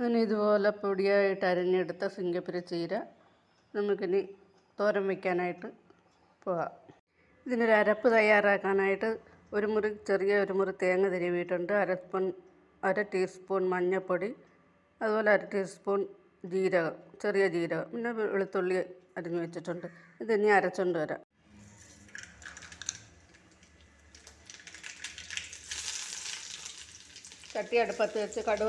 അങ്ങനെ ഇതുപോലെ പൊടിയായിട്ട് അരിഞ്ഞെടുത്ത സിംഗപ്പുര ചീര നമുക്കിനി തോരൻ വയ്ക്കാനായിട്ട് പോകാം ഇതിനൊരു അരപ്പ് തയ്യാറാക്കാനായിട്ട് ഒരു മുറി ചെറിയ ഒരു മുറി തേങ്ങ തിരുവിയിട്ടുണ്ട്. അര സ്പൂൺ അര ടീസ്പൂൺ മഞ്ഞൾപ്പൊടി അതുപോലെ അര ടീസ്പൂൺ ജീരകം ചെറിയ ജീരകം പിന്നെ വെളുത്തുള്ളി അരിഞ്ഞു വെച്ചിട്ടുണ്ട്. ഇതിനി അരച്ചുകൊണ്ട് വരാം. ചട്ടി അടുപ്പത്ത് വെച്ച് കടു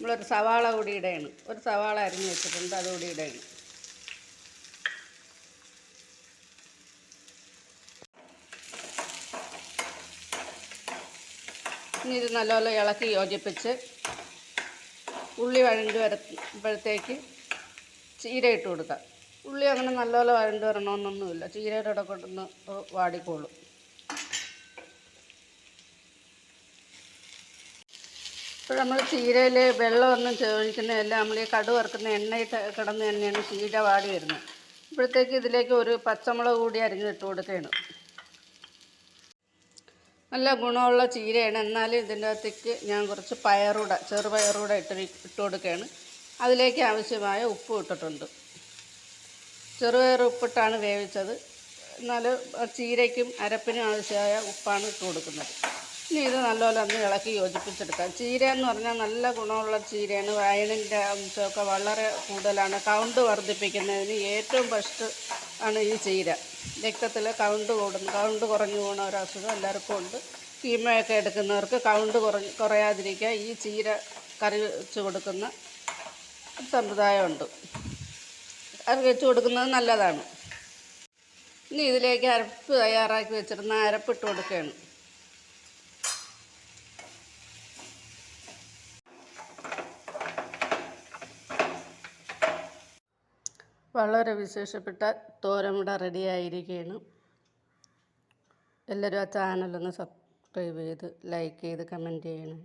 നമ്മളൊരു സവാള കൂടി ഇടയാണ്. ഒരു സവാള അരിഞ്ഞ് വെച്ചിട്ടുണ്ട് അതുകൂടി ഇടയാണ്. ഇനി ഇത് നല്ലപോലെ ഇളക്കി യോജിപ്പിച്ച് ഉള്ളി വഴണ്ട് വരുമ്പോഴത്തേക്ക് ചീര ഇട്ട് കൊടുക്കാം. ഉള്ളി അങ്ങനെ നല്ലപോലെ വഴണ്ട് വരണമെന്നൊന്നുമില്ല ചീരയുടെ ഇട കൊണ്ടൊന്ന് വാടിക്കോളും. ഇപ്പോൾ നമ്മൾ ചീരയിൽ വെള്ളമൊന്നും ചോദിക്കുന്നതല്ല നമ്മൾ ഈ കടു വറുക്കുന്ന എണ്ണയിട്ട് കിടന്ന് തന്നെയാണ് ചീര വാടി വരുന്നത്. ഇപ്പോഴത്തേക്ക് ഇതിലേക്ക് ഒരു പച്ചമുളക് കൂടി അരിഞ്ഞിട്ട് കൊടുക്കുകയാണ് നല്ല ഗുണമുള്ള ചീരയാണ്. എന്നാലും ഇതിന്റെ അകത്തേക്ക് ഞാൻ കുറച്ച് പയറൂടെ ചെറുപയറൂടെ ഇട്ട് ഇട്ട് കൊടുക്കുകയാണ്. അതിലേക്ക് ആവശ്യമായ ഉപ്പ് ഇട്ടിട്ടുണ്ട്. ചെറുപയർ ഉപ്പിട്ടാണ് വേവിച്ചത്. എന്നാൽ ചീരയ്ക്കും അരപ്പിനും ആവശ്യമായ ഉപ്പാണ് ഇട്ട് കൊടുക്കുന്നത്. ഇനി ഇത് നല്ലപോലെ ഒന്ന് ഇളക്കി യോജിപ്പിച്ചെടുക്കാം. ചീര എന്ന് പറഞ്ഞാൽ നല്ല ഗുണമുള്ള ചീരയാണ്. അയണിന്റെ അംശമൊക്കെ വളരെ കൂടുതലാണ്. കൗണ്ട് വർദ്ധിപ്പിക്കുന്നതിന് ഏറ്റവും ബെസ്റ്റ് ആണ് ഈ ചീര. രക്തത്തിൽ കൗണ്ട് കൂടുന്നു കൗണ്ട് കുറഞ്ഞു പോകുന്ന ഒരു അസുഖം എല്ലാവർക്കും ഉണ്ട്. കീമയൊക്കെ എടുക്കുന്നവർക്ക് കൗണ്ട് കുറഞ്ഞ് കുറയാതിരിക്കാൻ ഈ ചീര കറി വെച്ച് കൊടുക്കുന്ന സമ്പ്രദായമുണ്ട്. കറി വെച്ച് കൊടുക്കുന്നത് നല്ലതാണ്. ഇനി ഇതിലേക്ക് അരപ്പ് തയ്യാറാക്കി വെച്ചിരുന്ന അരപ്പിട്ട് കൊടുക്കുകയാണ്. വളരെ വിശേഷപ്പെട്ട തോരമിട റെഡി ആയിരിക്കുകയാണ് എല്ലാവരും ആ ചാനലൊന്ന് സബ്സ്ക്രൈബ് ചെയ്ത് ലൈക്ക് ചെയ്ത് കമന്റ് ചെയ്യണേ.